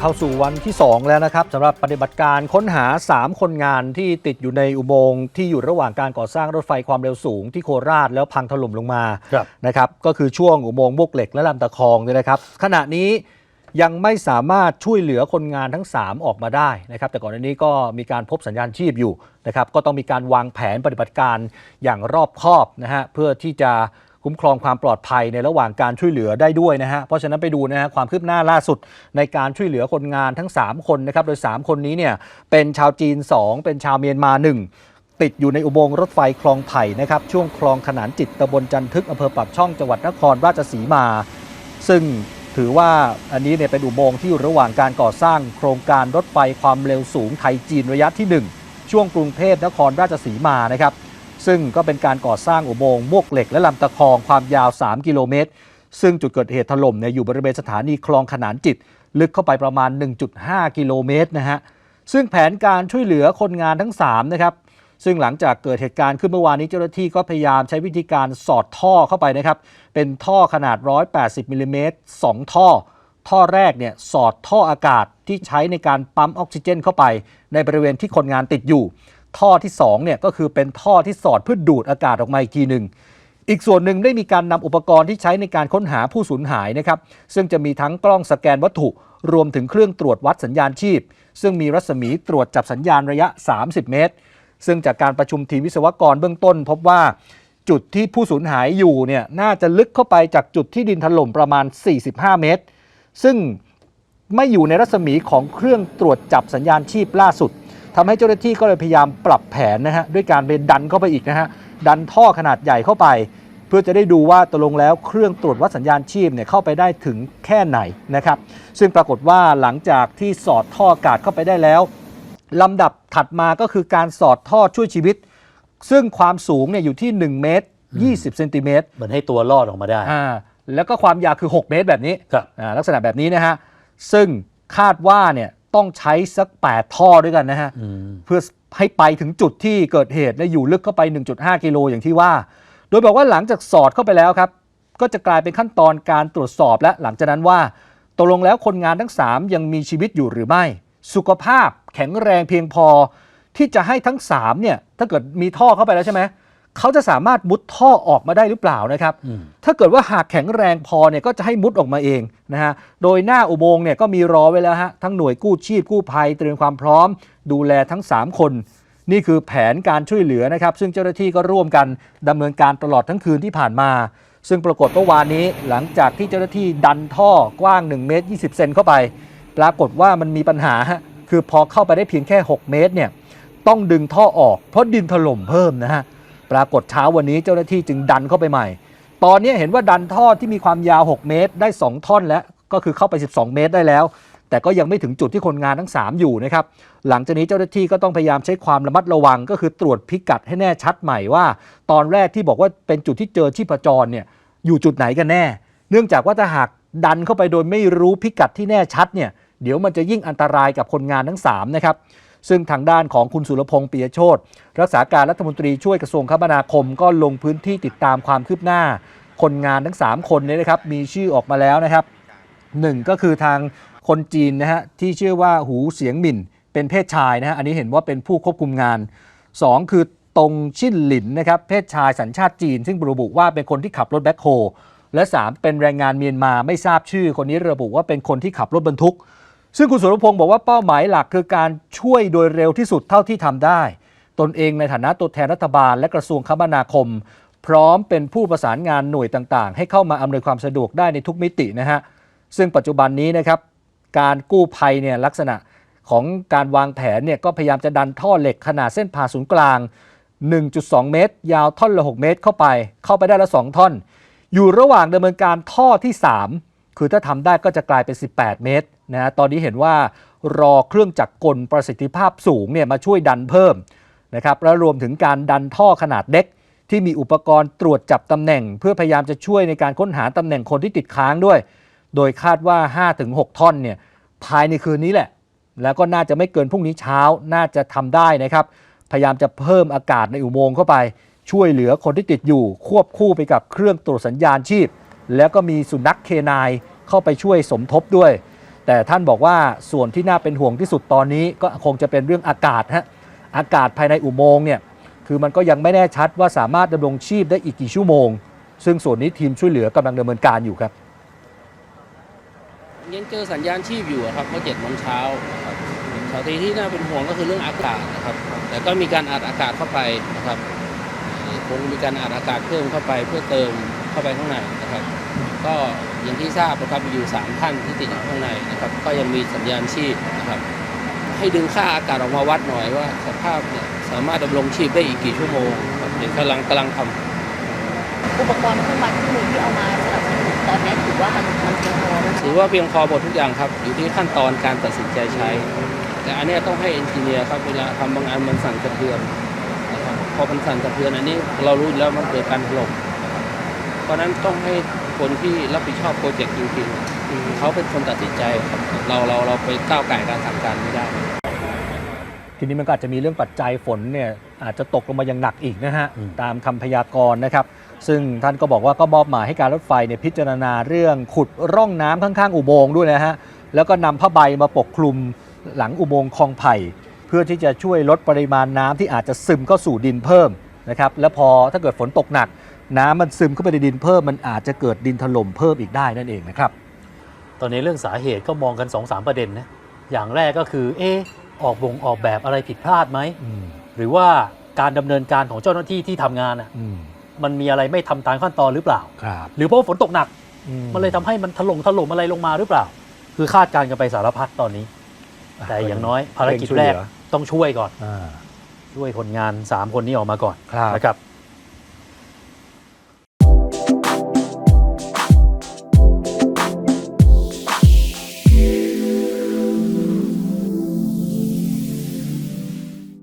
เข้าสู่วันที่ 2 แล้วนะครับสำหรับปฏิบัติการค้นหา 3 คนงานที่ติดอยู่ในอุโมงค์ที่อยู่ระหว่างการก่อสร้างรถไฟความเร็วสูงที่โคราชแล้วพังถล่มลงมาครับนะครับก็คือช่วงอุโมงค์มวกเหล็กและลำตะคองเนี่ยนะครับ ขณะนี้ยังไม่สามารถช่วยเหลือคนงานทั้ง 3 ออกมาได้นะครับแต่ก่อนหน้านี้ก็มีการพบสัญญาณชีพอยู่นะครับก็ต้องมีการวางแผนปฏิบัติการอย่างรอบคอบนะฮะเพื่อที่จะ คุ้มครองความปลอดภัยในระหว่างการช่วยเหลือได้ด้วยนะฮะเพราะฉะนั้นไปดูนะฮะความคืบหน้าล่าสุดในการช่วยเหลือคนงานทั้ง 3 คนนะครับโดย 3 คนนี้เนี่ยเป็นชาวจีน 2 เป็นชาวเมียนมา 1ติดอยู่ในอุโมงค์รถไฟคลองไผ่นะครับ ช่วงคลองขนานจิตตำบลจันทึกอำเภอปากช่องจังหวัดนครราชสีมา ซึ่งถือว่าอันนี้เนี่ยเป็นอุโมงค์ที่อยู่ระหว่างการก่อสร้างโครงการรถไฟความเร็วสูงไทยจีนระยะที่ 1 ช่วงกรุงเทพนครราชสีมานะครับ ซึ่งก็เป็นการก่อสร้างอุโมงค์มวกเหล็กและลำตะคองความยาว 3 กิโลเมตร ซึ่งจุดเกิดเหตุถล่มเนี่ยอยู่บริเวณสถานีคลองขนานจิต ลึกเข้าไปประมาณ 1.5 กิโลเมตรนะฮะซึ่งแผนการช่วยเหลือคนงานทั้ง3นะครับซึ่งหลังจากเกิดเหตุการณ์ขึ้นเมื่อวานนี้เจ้าหน้าที่ก็พยายามใช้วิธีการสอดท่อเข้าไปนะครับ เป็นท่อขนาด 180มิลลิเมตร2ท่อ ท่อแรกเนี่ยสอดท่ออากาศที่ใช้ในการปั๊มออกซิเจนเข้าไป ในบริเวณที่คนงานติดอยู่ ท่อที่2เนี่ยก็คือเป็นท่อที่สอดเพื่อดูดอากาศออกมาอีกทีหนึ่งอีกส่วนหนึ่งได้มีการนำอุปกรณ์ที่ใช้ในการค้นหาผู้สูญหายนะครับซึ่งจะมีทั้งกล้องสแกนวัตถุรวมถึงเครื่องตรวจวัดสัญญาณชีพ ซึ่งมีรัศมีตรวจจับสัญญาณระยะ 30 เมตร ซึ่งจากการประชุมทีมวิศวกรเบื้องต้น พบว่าจุดที่ผู้สูญหายอยู่เนี่ยน่าจะลึกเข้าไปจากจุดที่ดินถล่มประมาณ 45 เมตร ซึ่งไม่อยู่ในรัศมีของเครื่องตรวจจับสัญญาณชีพล่าสุด ทำให้เจ้าหน้าที่ก็เลยพยายามปรับแผนนะฮะด้วยการไปดันเข้าไปอีกนะฮะดันท่อขนาดใหญ่เข้าไป เพื่อจะได้ดูว่าตกลงแล้วเครื่องตรวจวัดสัญญาณชีพเนี่ยเข้าไปได้ถึงแค่ไหนนะครับ ซึ่งปรากฏว่าหลังจากที่สอดท่ออากาศเข้าไปได้แล้วลำดับถัดมาก็คือการสอดท่อช่วยชีวิต ซึ่งความสูงเนี่ยอยู่ที่ 1 เมตร 20เซนติเมตรเหมือนให้ตัวรอดออกมาได้อ่าแล้วก็ความยาวคือ 6 เมตรแบบนี้ครับ อ่าลักษณะแบบนี้นะฮะซึ่งคาดว่าเนี่ย ต้องใช้สัก 8 ท่อด้วยกันนะฮะอืมเพื่อให้ไปถึงจุดที่เกิดเหตุเนี่ยอยู่ลึกเข้าไป 1.5 กิโลอย่างที่ว่า โดยบอกว่าหลังจากสอดเข้าไปแล้วครับ ก็จะกลายเป็นขั้นตอนการตรวจสอบและหลังจากนั้นว่าตกลงแล้วคนงานทั้ง 3 ยังมีชีวิตอยู่หรือไม่ สุขภาพแข็งแรงเพียงพอ ที่จะให้ทั้ง3เนี่ยถ้าเกิดมีท่อเข้าไปแล้วใช่ไหม เขาจะสามารถมุดท่อออกมาได้หรือเปล่านะครับอืมถ้าเกิดว่าหากแข็งแรงพอเนี่ยก็จะให้มุดออกมาเองนะฮะ โดยหน้าอุโมงค์เนี่ยก็มีรอไว้แล้วฮะ ทั้งหน่วยกู้ชีพกู้ภัยเตรียมความพร้อม ดูแลทั้ง 3 คน นี่คือแผนการช่วยเหลือนะครับ ซึ่งเจ้าหน้าที่ก็ร่วมกันดำเนินการตลอดทั้งคืนที่ผ่านมา ซึ่งปรากฏเมื่อวานนี้หลังจากที่เจ้าหน้าที่ดันท่อกว้าง1เมตร20 เซนเข้าไป ปรากฏว่ามันมีปัญหาฮะคือพอเข้าไปได้เพียงแค่ 6 เมตรเนี่ยต้องดึงท่อออกเพราะดินถล่มเพิ่มนะฮะ ปรากฏเช้าวันนี้เจ้าหน้าที่จึงดันเข้าไปใหม่ ตอนนี้เห็นว่าดันท่อที่มีความยาว 6 เมตรได้ 2 ท่อนแล้ว ก็คือเข้าไป 12 เมตรได้แล้ว แต่ก็ยังไม่ถึงจุดที่คนงานทั้ง 3 อยู่นะครับ หลังจากนี้เจ้าหน้าที่ก็ต้องพยายามใช้ความระมัดระวัง ก็คือตรวจพิกัดให้แน่ชัดใหม่ว่า ตอนแรกที่บอกว่าเป็นจุดที่เจอชีพจรเนี่ยอยู่จุดไหนกันแน่ เนื่องจากว่าถ้าหากดันเข้าไปโดยไม่รู้พิกัดที่แน่ชัดเนี่ยเดี๋ยวมันจะยิ่งอันตรายกับคนงานทั้งสามนะครับ ซึ่งทางด้านของคุณสุรพงษ์ปียโชตรักษาการรัฐมนตรีช่วยกระทรวงคมนาคมก็ลงพื้นที่ติดตามความคืบหน้า คนงานทั้ง 3 คนนี้นะครับมีชื่อออกมาแล้วนะครับหนึ่งก็คือทางคนจีนนะฮะที่ชื่อว่าหูเสียงหมิ่น เป็นเพศชายนะฮะอันนี้เห็นว่าเป็นผู้ควบคุมงาน 2 คือตรงชิ่นหลินนะครับเพศชายสัญชาติจีน ซึ่งระบุว่าเป็นคนที่ขับรถแบ็คโฮและ 3 เป็นแรงงานเมียนมาไม่ทราบชื่อ คนนี้ระบุว่าเป็นคนที่ขับรถบรรทุก ซึ่งคุณสุรพงศ์บอกว่าเป้าหมายหลักคือการช่วยโดยเร็วที่สุดเท่าที่ทำได้ ตนเองในฐานะตัวแทนรัฐบาล และกระทรวงคมนาคม พร้อมเป็นผู้ประสานงานหน่วยต่างๆ ให้เข้ามาอำนวยความสะดวกได้ในทุกมิตินะฮะซึ่งปัจจุบันนี้นะครับการกู้ภัยเนี่ยลักษณะของการวางแผนเนี่ยก็พยายามจะดันท่อเหล็กขนาดเส้นผ่าศูนย์กลาง 1.2 เมตร ยาวท่อนละ 6 เมตรเข้าไป เข้าไปได้ละ 2 ท่อน อยู่ระหว่างดำเนินการท่อที่ 3 คือถ้าทำได้ก็จะกลายเป็น 18 เมตร นะฮะตอนนี้เห็นว่ารอเครื่องจักรกลประสิทธิภาพสูงเนี่ยมาช่วยดันเพิ่มนะครับแล้วรวมถึงการดันท่อขนาดเล็ก ที่มีอุปกรณ์ตรวจจับตำแหน่ง เพื่อพยายามจะช่วยในการค้นหาตำแหน่งคนที่ติดค้างด้วย โดยคาดว่า 5-6 ท่อนเนี่ยภายในคืนนี้แหละ แล้วก็น่าจะไม่เกินพรุ่งนี้เช้าน่าจะทำได้นะครับ พยายามจะเพิ่มอากาศในอุโมงค์เข้าไป ช่วยเหลือคนที่ติดอยู่ ควบคู่ไปกับเครื่องตรวจสัญญาณชีพ แล้วก็มีสุนัขเคนายเข้าไปช่วยสมทบด้วย แต่ท่านบอกว่าส่วนที่น่าเป็นห่วงที่สุดตอนนี้ก็คงจะเป็นเรื่องอากาศฮะอากาศภายในอุโมงค์เนี่ยคือมันก็ยังไม่แน่ชัดว่าสามารถดำรงชีพได้อีกกี่ชั่วโมง ซึ่งส่วนนี้ทีมช่วยเหลือกำลังดำเนินการอยู่ครับยังเจอสัญญาณชีพอยู่ครับเมื่อเจ็ดโมงเช้าครับสาเหตุที่น่าเป็นห่วงก็คือเรื่องอากาศนะครับ แต่ก็มีการอัดอากาศเข้าไปนะครับคงมีการอัดอากาศเพิ่มเข้าไปเพื่อเติมเข้าไปข้างในนะครับ ก็อย่างที่ทราบนะครับมีอยู่สามท่านที่ติดอยู่ข้างในนะครับ ก็ยังมีสัญญาณชีพนะครับให้ดึงค่าอากาศออกมาวัดหน่อยว่าสภาพเนี่ยสามารถดำรงชีพได้อีกกี่ชั่วโมงครับเดี๋ยวกำลังกำลังทำอุปกรณ์เครื่องวัดเครื่องมือที่เอามาสนับสนุนตอนนี้ถือว่ามันมันเพียงพอไหมคะถือว่าเพียงพอหมดทุกอย่างครับ อยู่ที่ขั้นตอนการตัดสินใจใช้ แต่อันเนี้ยต้องให้เอนจิเนียร์ครับเวลาทำบางอันมันสั่นสะเทือนนะครับพอมันสั่นสะเทือนอันนี้เรารู้อยู่แล้วมันเกิดการถล่มนะครับเพราะฉะนั้นต้องให้ คนที่รับผิดชอบโปรเจกต์จริงๆเขาเป็นคนตัดสินใจครับเราเราเราไปก้าวไก่การสั่งการไม่ได้ ทีนี้มันก็อาจจะมีเรื่องปัจจัยฝนเนี่ยอาจจะตกลงมาอย่างหนักอีกนะฮะอืมตามคำพยากรณ์นะครับ ซึ่งท่านก็บอกว่าก็มอบหมายให้การรถไฟเนี่ยพิจารณาเรื่องขุดร่องน้ำข้างๆ อุโมงค์ด้วยนะฮะแล้วก็นำผ้าใบมาปกคลุมหลังอุโมงค์คลองไผ่ เพื่อที่จะช่วยลดปริมาณน้ำที่อาจจะซึมเข้าสู่ดินเพิ่มนะครับแล้วพอถ้าเกิดฝนตกหนัก น้ำมันซึมเข้าไปในดินเพิ่มมันอาจจะเกิดดินถล่มเพิ่มอีกได้นั่นเองนะครับ ตอนนี้เรื่องสาเหตุก็มองกัน2อสประเด็นนะอย่างแรกก็คือเอะออกบ่งออกแบบอะไรผิดพลาดไหมอืมหรือว่าการดำเนินการของเจ้าหน้าที่ที่ทำงานอะอืมมันมีอะไรไม่ทำตามขั้นตอนหรือเปล่าครับหรือเพราะว่าฝนตกหนักอืมันเลยทำให้มันถล่มถล่มอะไรลงมาหรือเปล่า คือคาดการณ์กันไปสารพัดตอนนี้ แต่อย่างน้อยภารกิจแรกต้องช่วยก่อนอ่าช่วยคนงาน 3 คนนี้ออกมาก่อนครับนะครับ